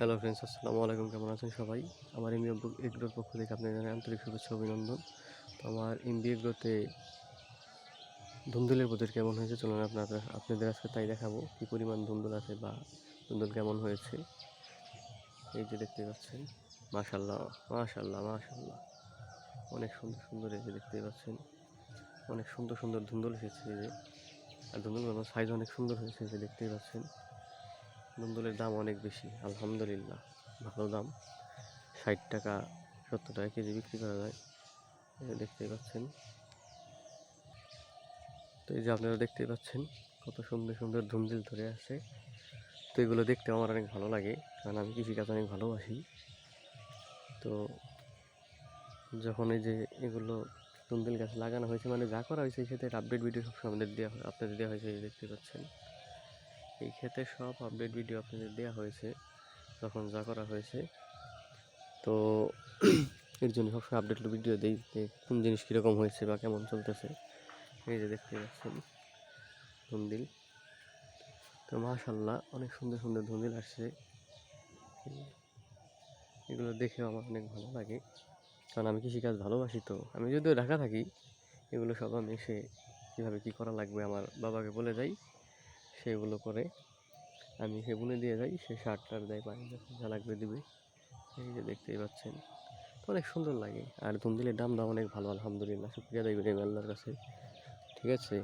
Hello friends আসসালামু আলাইকুম। কেমন আছেন সবাই? আমার এমবি এগ্রোর পক্ষ থেকে আপনাদের জানাই আন্তরিক শুভেচ্ছা অভিনন্দন। তো আমার এমবি এগ্রোতে ধুন্দুলের প্রতি কেমন হয়েছে চলুন আপনারা, আপনাদের আজকে তাই দেখাবো কী পরিমাণ ধুন্দুল আছে বা ধুন্দুল কেমন হয়েছে। এই যে দেখতে পাচ্ছেন মাশাল্লাহ মাশাল্লাহ মাশাল্লাহ অনেক সুন্দর সুন্দর এই যে দেখতে পাচ্ছেন, অনেক সুন্দর সুন্দর ধুন্দুল এসেছে এই যে। আর ধুন্দুলগুলো সাইজ অনেক সুন্দর হয়েছে এই যে দেখতেই পাচ্ছেন। ধুন্দুলের দাম অনেক বেশি। আলহামদুলিল্লাহ, ভালো দাম। ষাট টাকা, সত্তর টাকা কেজি বিক্রি করা যায়। দেখতেই পাচ্ছেন। তো এই যে আপনারা দেখতেই পাচ্ছেন, কত সুন্দর সুন্দর ধুন্দুল ধরে আছে। তো এগুলো দেখতে আমার অনেক ভালো লাগে, কারণ আমি কৃষিকাজ অনেক ভালোবাসি। তো যখন এই যে এগুলো ধুন্দুল গাছ লাগানো হয়েছে মানে যা করা হয়েছে ক্ষেত্রে আপডেট ভিডিও সবসময় আমাদের দেওয়া হয় আপনাদের দেওয়া হয়েছে দেখতে পাচ্ছেন। এই ক্ষেত্রে সব আপডেট ভিডিও আপনাদের দেওয়া হয়েছে যখন যা করা হয়েছে। তো এর জন্য সবসময় আপডেট ভিডিও দিই, যে কোন জিনিস কীরকম হয়েছে বা কেমন চলতেছে। এই যে দেখতে পাচ্ছেন, ধুন্দিল। তো মাশাল্লাহ অনেক সুন্দর সুন্দর ধুন্দিল আসছে। এগুলো দেখেও আমার অনেক ভালো লাগে। কারণ আমি কৃষিকাজ ভালোবাসি তো। আমি যদিও ঢাকা থাকি, এগুলো সব আমি এসে কীভাবে কী করা লাগবে আমার বাবাকে বলে যাই। সেগুলো করে আমি সে বুনে দিয়ে যাই, সে সার টার দেয় পানি যা লাগবে দিবে। এই যে দেখতেই পাচ্ছেন, অনেক সুন্দর লাগে। আর ধুন্দুলের দাম দাম অনেক ভালো, আলহামদুলিল্লাহ। শুক্রিয়া দেবেন এই আল্লাহর কাছে। ঠিক আছে?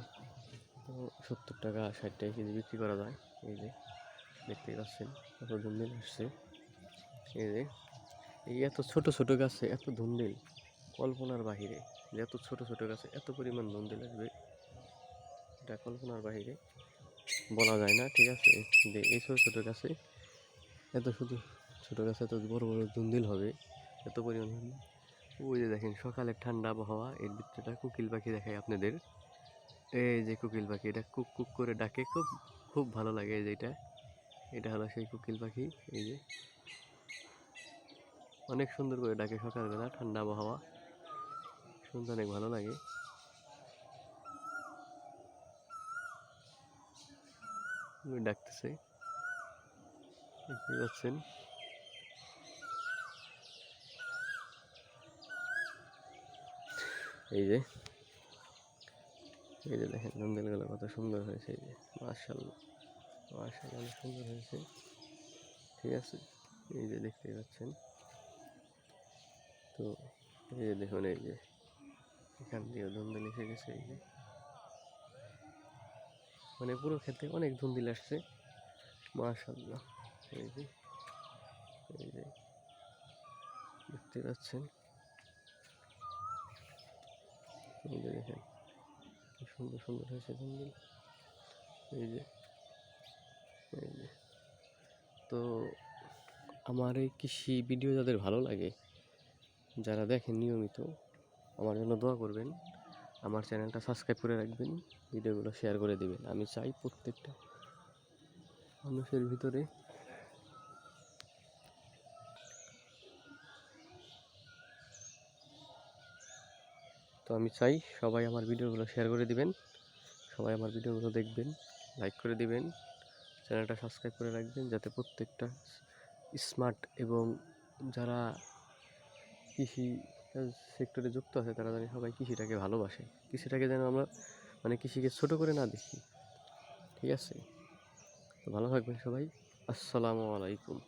তো সত্তর টাকা ষাট টাকা কেজি বিক্রি করা যায়। এই যে দেখতেই পাচ্ছেন কত ধুন্দুল আসছে। এই যে, এই এত ছোট ছোট গাছে এত ধুন্দুল কল্পনার বাহিরে যে এত ছোট ছোট গাছে এত পরিমাণ ধুন্দুল আসবে। এটা কল্পনার বাহিরে। বলা যায় না, ঠিক আছে? যে এই ছোটো ছোটো গাছে, এত শুধু ছোটো গাছে এত বড় বড় দুন্দিল হবে, এত পরিমাণ ওই যে দেখেন, সকালে ঠান্ডা আবহাওয়া, এর ভিতরটা কোকিল পাখি দেখায় আপনাদের। এই যে কোকিল পাখি, এটা কুক কুক করে ডাকে, খুব খুব ভালো লাগে এই যে এটা। এটা হলো সেই কোকিল পাখি, এই যে। অনেক সুন্দর করে ডাকে সকালবেলা, ঠান্ডা আবহাওয়া। শুনতে অনেক ভালো লাগে। ডাকতেছে। দেখতে পাচ্ছেন। এই যে। এই যে দেখেন নন্দেলগুলো কত সুন্দর হয়েছে এই যে। মার্শাল্লাহ মার্শাল্লাহ অনেক সুন্দর হয়েছে। ঠিক আছে? এই যে দেখতে পাচ্ছেন। তো এই যে দেখুন, এই যে। এখান দিয়ে ধুন্দুল এসে গেছে, এই যে। মানে পুরো ক্ষেত্রে অনেক ধুন্দিল আসছে। মাশাল্লাহ এই যে এই যে, দেখতে পাচ্ছেন। এই যে দেখেন সুন্দর সুন্দর হয়েছে ধুন্দিল এই যে এই যে। তো আমার এই কৃষি ভিডিও যাদের ভালো লাগে, যারা দেখেন নিয়মিত, আমার জন্য দোয়া করবেন। আমার চ্যানেলটা সাবস্ক্রাইব করে রাখবেন, ভিডিওগুলো শেয়ার করে দেবেন। আমি চাই প্রত্যেকটা মানুষের ভিতরে তো আমি চাই সবাই আমার ভিডিওগুলো শেয়ার করে দিবেন, সবাই আমার ভিডিওগুলো দেখবেন লাইক করে দিবেন, চ্যানেলটা সাবস্ক্রাইব করে রাখবেন, যাতে প্রত্যেকটা স্মার্ট এবং যারা কৃষি সেক্টরে যুক্ত আছে, তারা জানি সবাই কৃষিটাকে ভালোবাসে। কৃষিটাকে যেন আমরা মানে কৃষিকে ছোট করে না দেখি। ঠিক আছে? তো ভালো থাকবেন সবাই। আসসালামু আলাইকুম।